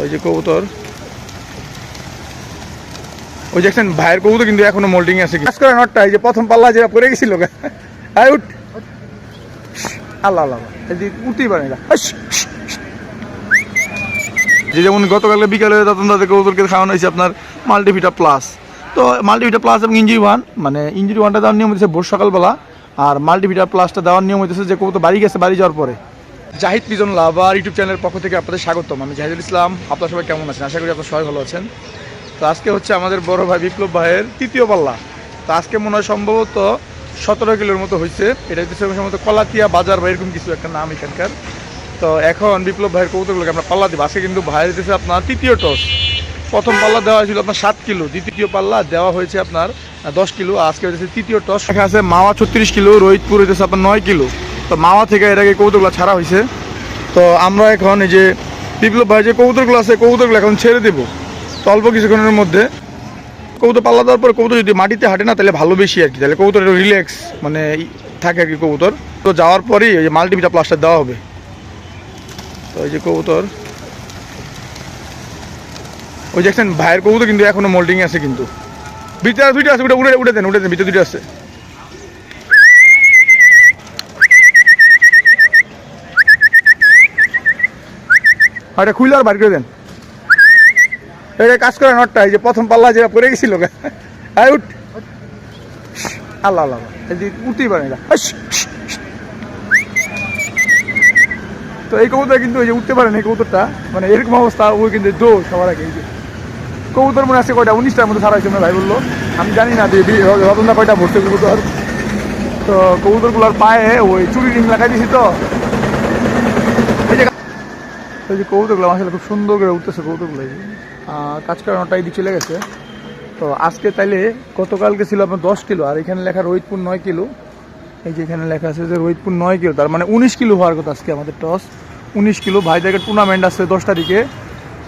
ওই যে কবুতর। ওই যে দেখছেন, ভাইয়ের কবুতর কিন্তু এখনও মোল্ডিং আছে। কাজ করে নটটা, এই যে প্রথম পাল্লা যেটা পড়ে গেছিল। আয় উঠ। আল্লাহ আল্লাহ যে উঠতেই পারে না। যে যেমন গতকালে বিকালে তখন তাদের কবুতরকে খাওয়ানো হয়েছে আপনার মাল্টিভিটা প্লাস তো মাল্টিভিটা প্লাস এবং ইঞ্জুরি ওয়ান মানে ইঞ্জুরি ওয়ানটা দেওয়ার নিয়ম হচ্ছে ভোর সকালবেলা, আর মাল্টিভিটা প্লাসটা দেওয়ার নিয়ম হচ্ছে যে কবুতর বাড়ি গেছে, বাড়ি যাওয়ার পরে। জাহিদ পিজন লাভার ইউটিউব চ্যানেলের পক্ষ থেকে আপনাদের স্বাগতম। আমি জাহিদুল ইসলাম। আপনার সবাই কেমন আছেন? আশা করি আপনার সবাই ভালো আছেন। তো আজকে হচ্ছে আমাদের বড় ভাই বিপ্লব ভাইয়ের তৃতীয় পাল্লা। তো আজকে মনে হয় সম্ভবত সতেরো কিলোর মতো হয়েছে এটা হচ্ছে সম্ভবত কলাতিয়া বাজার বা এরকম কিছু একটা নাম এখানকার। তো এখন বিপ্লব ভাইয়ের কবুতরগুলোকে আমরা পাল্লা দিব। আজকে কিন্তু ভাইয়ের দিতেছে আপনার তৃতীয় টস প্রথম পাল্লা দেওয়া হয়েছিল আপনার সাত কিলো। দ্বিতীয় পাল্লা দেওয়া হয়েছে আপনার দশ কিলো। আজকে হচ্ছে তৃতীয় টস আছে মাওয়া ছত্রিশ কিলো, রোহিতপুর হইতেছে আপনার নয় কিলো। তো মাওয়া থেকে এর আগে কবুতরগুলো ছাড়া হয়েছে তো আমরা এখন এই যে বিপ্লব ভাই যে কবুতরগুলো আছে কবুতরগুলো এখন ছেড়ে দেবো। তো অল্প কিছুক্ষণের মধ্যে কবুতর পাল্লা দেওয়ার পর কবুতর যদি মাটিতে হাঁটে না, তাহলে ভালো বেশি আর কি। তাহলে একটু রিল্যাক্স মানে থাকে আর কি কবুতর তো যাওয়ার পরেই ওই যে মাল্টিভিটা প্লাস্টার দেওয়া হবে। তো ওই যে কবুতর ওই দেখছেন, ভাইয়ের কবুতর কিন্তু এখনও মোল্ডিং আছে কিন্তু। ভিতরে দুইটা আছে উঠে উঠে উঠে দেন উঠে দেন ভিতরে দুইটা আছে। এটা আর বার করে দেন। এটা কাজ করে নটটা, এই যে প্রথম পাল্লা যেটা পড়ে গেছিল। আয় উঠ। আল্লাহ আল্লাহ উঠতেই পারে না। তো এই কবুতর কিন্তু ওই যে উঠতে পারে না এই কবুতরটা। মানে এরকম অবস্থা ওই কিন্তু দৌড় সবার আগে। এই যে কবুতর মনে আছে কয়টা? উনিশটার মধ্যে ছাড়া হয়েছে ভাই বলল। আমি জানি না যে রতনদা কয়টা ভরছে কবুতর। তো কবুতরগুলোর পায়ে ওই চুরি রিং লাগাই দিয়েছি তো। এই যে কবুতরগুলো আসলে খুব সুন্দর করে উঠতেছে। আহ, কাজ করানোটা এদিক চলে গেছে। তো আজকে তাইলে গতকালকে ছিল আপনার দশ কিলো আর এখানে লেখা রোহিতপুর নয় কিলো। এই যে এখানে লেখা আছে যে রোহিতপুর নয় কিলো তার মানে উনিশ কিলো হওয়ার কথা আজকে আমাদের টস। উনিশ কিলো ভাইদের টুর্নামেন্ট আছে দশ তারিখে।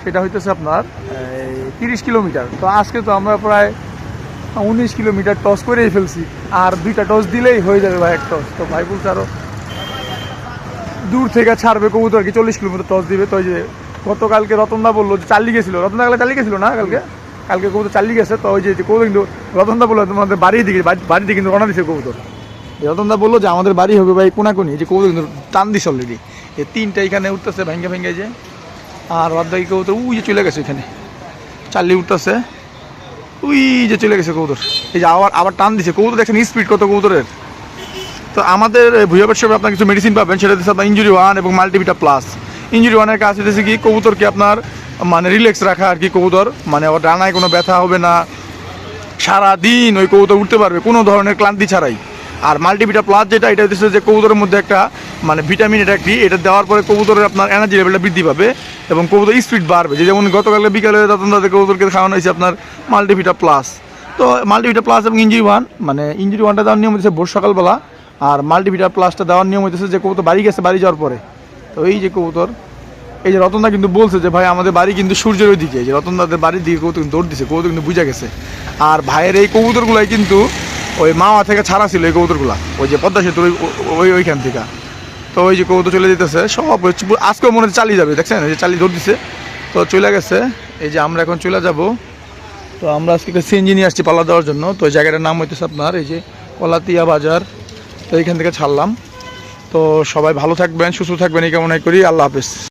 সেটা হইতেছে আপনার তিরিশ কিলোমিটার। তো আজকে তো আমরা প্রায় উনিশ কিলোমিটার টস করেই ফেলছি। আর দুইটা টস দিলেই হয়ে যাবে ভাই এক টস। তো ভাই বলছে আরও দূর থেকে ছাড়বে কবুতর কি চল্লিশ কিলোমিটার টস দিবে? তো যে গতকালকে রতনদা বলল যে চাল্লি গেছিল। রতনদা কালে চাল্লি গেছিল না কালকে? কালকে কবুতর চাল্লি গেছে, তো ওই যে যে কবুতর কিন্তু রতনদা বলল তোমাদের বাড়ির দিকে বাড়ি- বাড়ির দিকে কিন্তু রওনা দিছে কবুতর। রতনদা বলল যে আমাদের বাড়ি হবে ভাই কোনাকুনি। যে কবুতর কিন্তু টান দিছে অলরেডি এই তিনটা এখানে উঠতেছে, ভেঙ্গে ভেঙ্গে যে। আর বাকি কবুতর উই যে চলে গেছে এখানে। চাল্লি উঠতেছে। উই যে চলে গেছে কবুতর। এই যে আবার আবার টান দিছে। কবুতর দেখছেন স্পিড কত কবুতরের? তো আমাদের ভুয়া পেট আপনার কিছু মেডিসিন পাবেন, সেটা হচ্ছে আপনার ইঞ্জুরি ওয়ান এবং মাল্টিভিটা প্লাস ইঞ্জুরি ওয়ানের কাজ হচ্ছে কি, কবুতরকে আপনার মানে রিল্যাক্স রাখা আর কি কবুতর। মানে ওর ডানায় কোনো ব্যথা হবে না। সারা দিন ওই কবুতর উঠতে পারবে, কোনো ধরনের ক্লান্তি ছাড়াই। আর মাল্টিভিটা প্লাস যেটা, এটা হচ্ছে যে কবুতরের মধ্যে একটা মানে ভিটামিন এটা একটি এটা দেওয়ার পরে কবুতরের আপনার এনার্জি লেভেলটা বৃদ্ধি পাবে এবং কবুতর স্পিড বাড়বে। যে যেমন গতকালে বিকালে তখন তাদের কবুতরকে খাওয়ানো হয়েছে আপনার মাল্টিভিটা প্লাস তো মাল্টিভিটা প্লাস এবং ইঞ্জুরি ওয়ান মানে ইঞ্জুরি ওয়ানটা দেওয়ার নিয়ম হচ্ছে ভোর সকালবেলা আর মাল্টিভিটা প্লাসটা দেওয়ার নিয়ম হইতেছে যে কবুতর বাড়ি গেছে, বাড়ি যাওয়ার পরে। তো এই যে কবুতর, এই যে রতনদা কিন্তু বলছে যে, ভাই, আমাদের বাড়ি কিন্তু সূর্যের ওই দিকে যে রতনদাদের বাড়ির দিকে কবুতর কিন্তু দৌড় দিছে, কবুতর কিন্তু বুঝা গেছে। আর ভাইয়ের এই কবুতরগুলাই কিন্তু ওই মাওয়া থেকে ছাড়া ছিল এই কবুতরগুলা, ওই যে পদ্মা সেতুর ওই- ওই, ওইখান থেকে। তো ওই যে কবুতর চলে যেতেছে, সব আজকেও মনে হচ্ছে চালিয়ে যাবে, দেখছেন? এই যে চালিয়ে দৌড় দিছে। তো চলে গেছে, এই যে আমরা এখন চলে যাব। তো আমরা আজকে একটা সিএনজি নিয়ে আসছি পাল্লা দেওয়ার জন্য। তো জায়গাটার নাম হইতেছে আপনার, এই যে কলাতিয়া বাজার। তো এইখান থেকে ছাড়লাম। তো সবাই ভালো থাকবেন, সুস্থ থাকবেন, এই কামনাই করি। আল্লাহ হাফেজ।